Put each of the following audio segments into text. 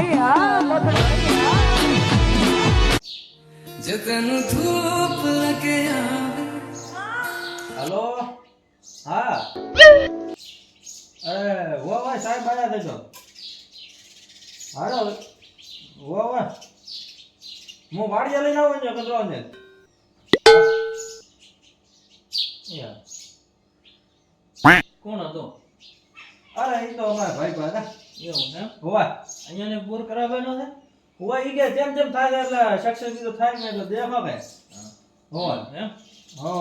પાણી હા ધૂપ લગે હલો? હા. અરે, વો વો, સાહેબ આયા થશો હાલો. વો વો. હું વાડીએ લઈને આવું ને કચરો ને. કોણ હતો? અરે એ તો અમારા ભાઈ પાસે એવું એમ? હોવા. અહીંયા ને બોર કરાવેલો છે? હોવા ઈ કે જેમ જેમ થાય એટલે સક્સેસ તો થાય ને એટલે દેખો કે. હોવા. એમ? હો.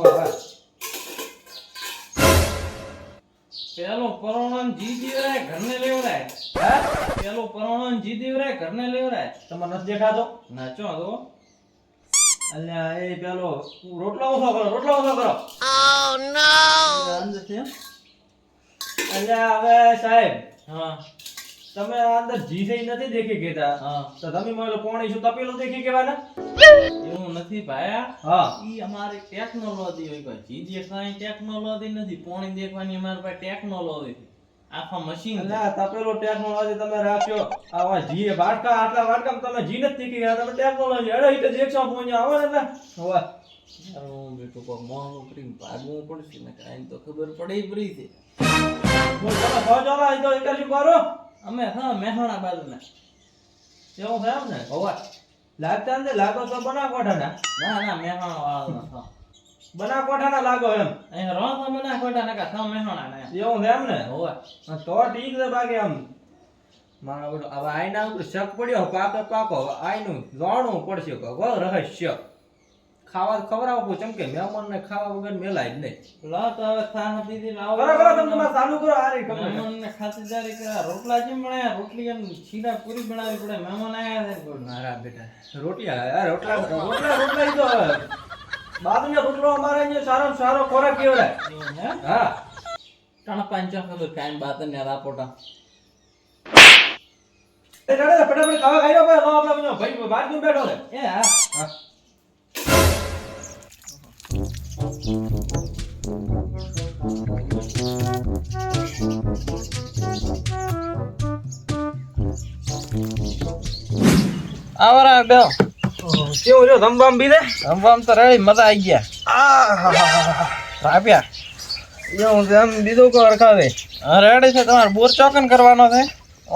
પેલો પરોણો જી દેવરાય ઘરને લેવરાય. હે? પેલો પરોણો જી દેવરાય ઘરને લેવરાય. તમને નથી દેખાતો? નાચો તો. અલ્યા એ પેલો રોટલો ઓછો કરો રોટલો ઓછો કરો? અંદર છે અલ્યા હવે સાહેબ હા. તમે આ અંદર જી થઈ નથી દેખી કેતા હા. તો તમે મને કોણી શું તપેલું દેખી કેવાના એવું નથી ભાયા. હા. ઈ અમારી ટેકનોલોજી હોય કોઈ જી દેખવાની ટેકનોલોજી નથી. પોણી દેખવાની અમારી પાસે ટેકનોલોજી આખા મશીન ના તપેલો ટેકનોલોજી તમે રાખ્યો. આવા જી વાટકા આટલા વાટકામાં તમે જી નથી દેખી ગયા તમે ટેકનોલોજી અરે ઈ તો દેખશો પોણી આવે ને હવે. હું બેટું કો મોહનું પ્રેમ ભાગવું પડશે ને કાઈ તો ખબર પડી પડી છે. બોલ તમે તો એક કરો અમે હા મહેસાણા બાજુના. એવું એમ ને? હોવા. લાગતા ને લાગો તો બનાકોઠાના. ના ના મહેસાણા વાળા બના બનાકોઠાના લાગો એમ. અહીંયા રો તો ખોટા નકા થા મહેસાણા ને એવું એમ ને? હોવા. તો ઠીક છે બાકી આમ. મારા બધું હવે આઈના ઉપર શક પડ્યો પાકો પાકો. આઈનું જાણવું પડશે કે રહસ્ય. ખાવા ખવડાવવું ચમકે મહેમાનને ખાવા વગર મેલાય જ નહીં. લો તો હવે થા દીદી લાવો કરો કરો તમે તમારે ચાલુ કરો આ રે મહેમાન ને મહેમાનને કે રોટલા જે મળે રોટલી અને છીડા પૂરી બનાવી પડે. મહેમાન આયા છે. બોલ. મારા બેટા રોટલી આ રોટલા રોટલા રોટલા ઈ તો ને રોટલો અમારે અહીંયા સારો સારો ખોરાક કેવડાય. હા. ત્રણ પાંચ ખબર કાઈ બાત ને રાપોટા. એ દાદા ફટાફટ ખાવા ખાઈ લો ભાઈ. આપણે બધો ભાઈ બાજુ બેઠો છે. એ હા. હા. આવરા બે કેવું રહ્યો ધમધમ બીજે? રમવામ તો રેડી મજા આવી ગયા. રાપ્યા. એવું છે એમ બીજું કોઈ રખાવે રેડી છે તમારે બોર ચોકન કરવાનો છે?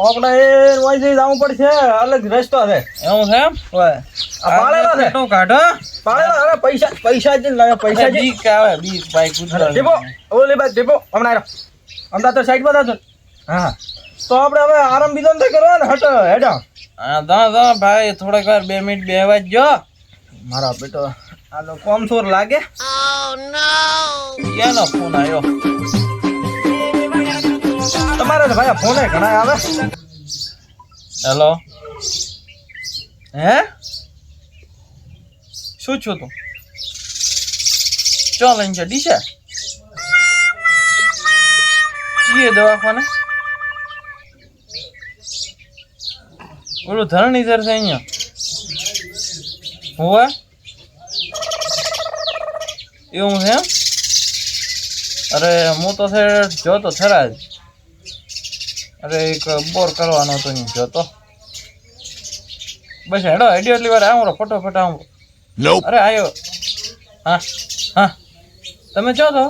આપણે એ વયથી જવું પડશે અલગ રસ્તો છે. એવું છે એમ? આ પાળેલો છે. પેટો કાઢો? પાળેલો અરે પૈસા પૈસા જ લાગે પૈસા જ બીક આવે બીક ભાઈ કૂતરા ટીપો ઓલી ટીપો હમણાં આવ્યો અમદાવાદ તો સાઈડ પર હા. તો આપણે હવે આરામ બીજો નથી કરવો ને હટ હેડો. હા દા દા ભાઈ થોડીક વાર બે મિનિટ બેહવા જ જો મારા બેટો આ તો કોમસોર લાગે. કેનો ફોન આવ્યો તમારે તો ભાઈ ફોને ઘણા આવે. હેલો હે? શું છું તું? ચો લઈને છે? દિશા કીએ દવાખાને? ઓલું ધરણીધર છે અહીંયા. હોવે એવું છે અરે, હું તો જોતો ખરા જ અરે, એક બોર કરવાનો હતો, અહીં જોતો. બસ હેડો હેડ્યો એટલી વાર આવું, ફટોફટ આવો. અરે આયો. હા હા. તમે છો તો?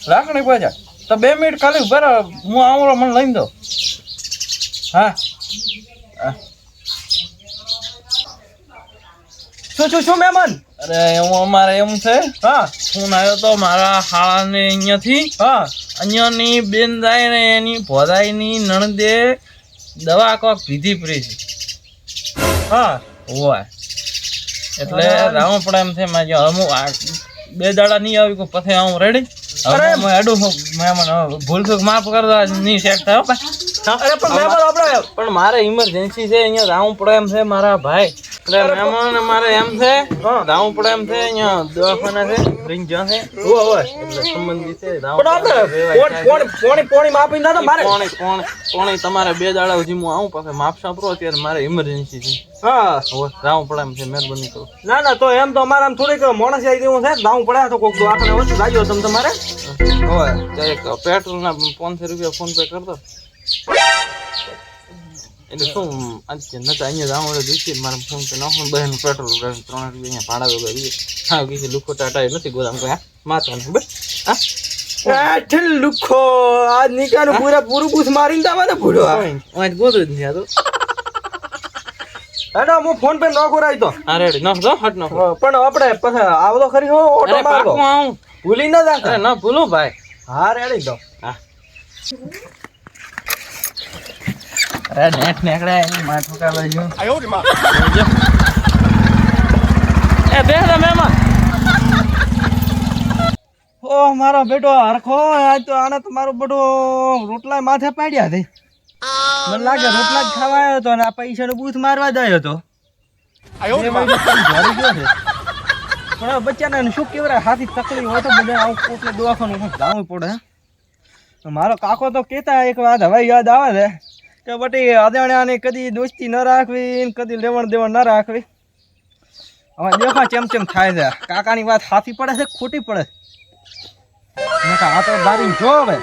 લાકડી પાછા તો બે મિનિટ ખાલી ઊભા રહો. હું આવું મને લઈને દો હા. હા. શું શું શું મહેમાન? અરે હું અમારે એમ છે. હા. ફોન આવ્યો તો મારા હાળાને અહીંયાથી. હા. અહીંયાની બેન જાય ને એની ભોદાઈની નણદે દવા કોક પીધી પડી છે. હા. હોય એટલે રાવણ પણ એમ છે મારે અમુક બે દાડા નહીં આવી પછી હું રેડી અરે. અડું મહેમાન ભૂલ ચૂક માફ કરતા નહીં સેટ થાય અરે પણ મહેમાન આપણે પણ મારે ઇમરજન્સી છે અહીંયા પડે એમ છે મારા ભાઈ. એટલે મહેમાન મારે એમ છે રાઉન્ડ પડે એમ છે અહીંયા દવાખાના છે રિંગ જ્યાં છે. હોય હોય એટલે સંબંધી છે પણ આપણે પોણી પોણી પોણી પોણી ના મારે. કોણે કોણ કોણે તમારે બે દાડા સુધી હું આવું પાસે માપ સાંભળો અત્યારે મારે ઇમરજન્સી છે. હા. રાઉન્ડ પડે એમ છે મહેરબાની કરો. ના ના તો એમ તો અમારે આમ થોડીક મોણસ આવી દેવું છે દાવું પડ્યા તો કોક આપણે વસ્તુ લાગ્યો તમે તમારે. હોય એક પેટ્રોલ ના પાંચસો રૂપિયા ફોન પે કરતો. એટલે શું આજે નતા અહીંયા જાઉં એટલે દીધી મારા ફોન તો નાખો બહેન પેટ્રોલ ત્રણ રૂપિયા અહીંયા ભાડા વગર દીધી હા કીધું લુખો ટાટા નથી ગોદામ કોઈ માતા ને બસ હા. લુખો આજ નિકાનું પૂરા પૂરું બૂથ મારીને દાવા ને ભૂલો આજ ગોદરેજ નહીં આ તો હેડો હું ફોન પે નોખો રાઈ તો. હા રેડી નાખ દો હટ નાખો. પણ આપણે પછી ખરી હો ઓટો મારતો આવું. ભૂલી ન જા ના ભૂલું ભાઈ. હા રેડી દો હા. અરે નેટ જો. આયો રે બાજુ એ બે તમે એમાં ઓ મારો બેટો હરખો આજ તો આને તો મારો બેટો રોટલા માથે પાડ્યા છે. મને લાગે રોટલા જ ખાવા આવ્યો હતો અને આ પૈસાનો બૂથ મારવા જ આવ્યો હતો. ઘરે ગયો છે. પણ બચ્ચાને શું કેવરાય હાથી તકલીફ હોય તો બધા આવું એટલે દવાખાનું જાવું પડે મારો કાકો તો કહેતા એક વાત હવે યાદ આવે છે કે બટી અજાણ્યાને કદી દોસ્તી ન રાખવી કદી લેવણ દેવણ ન રાખવી. હવે દેખો ચેમ ચેમ થાય છે. કાકાની વાત હાથી પડે છે ખોટી પડે આ તો બારી જો હવે.